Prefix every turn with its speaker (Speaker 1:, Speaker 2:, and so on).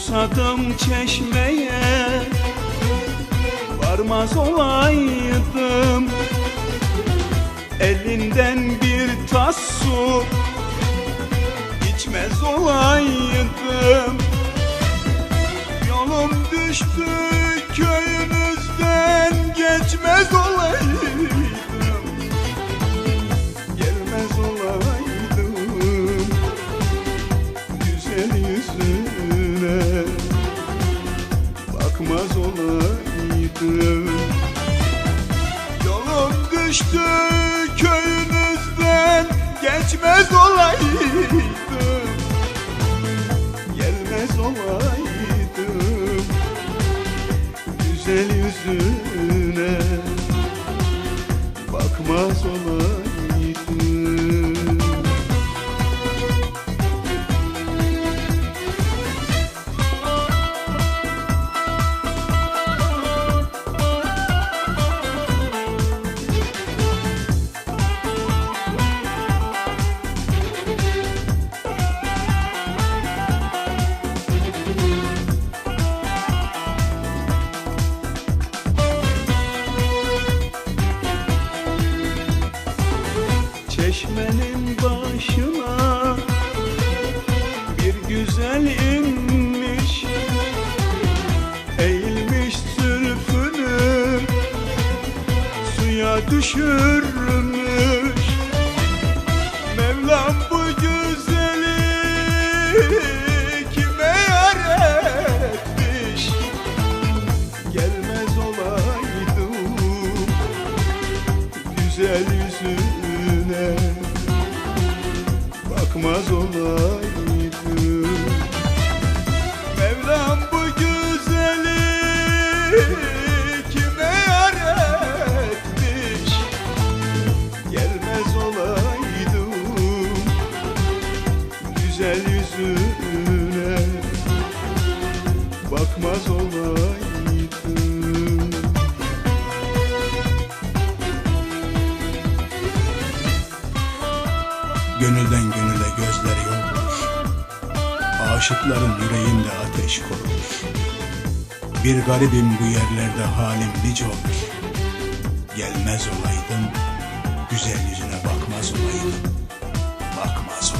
Speaker 1: Susadım çeşmeye Varmaz olaydım. Elinden bir tas su içmez olaydım. Yolum düştü köyümüzden geçmez olaydım Yolum düştü köyünüzden geçmez olaydım. Gelmez olaydım. Güzel yüzüne Bakmaz olaydım Çeşmenin başına bir güzel inmiş Eğilmiş sürfünü suya düşürmüş. Mevlam bu güzeli kime yar etmiş Gelmez olaydım. Güzel yüzüne bakmaz olaydım Mevlam bu güzeli kime yar etmiş Gelmez olaydım güzel yüzüne. Bakmaz olaydım
Speaker 2: Gönülden gönüle gözleri yoldur Aşıkların yüreğinde ateş korur Bir garibim bu yerlerde halim nice olur Gelmez olaydım Güzel yüzüne bakmaz olaydım. Bakmaz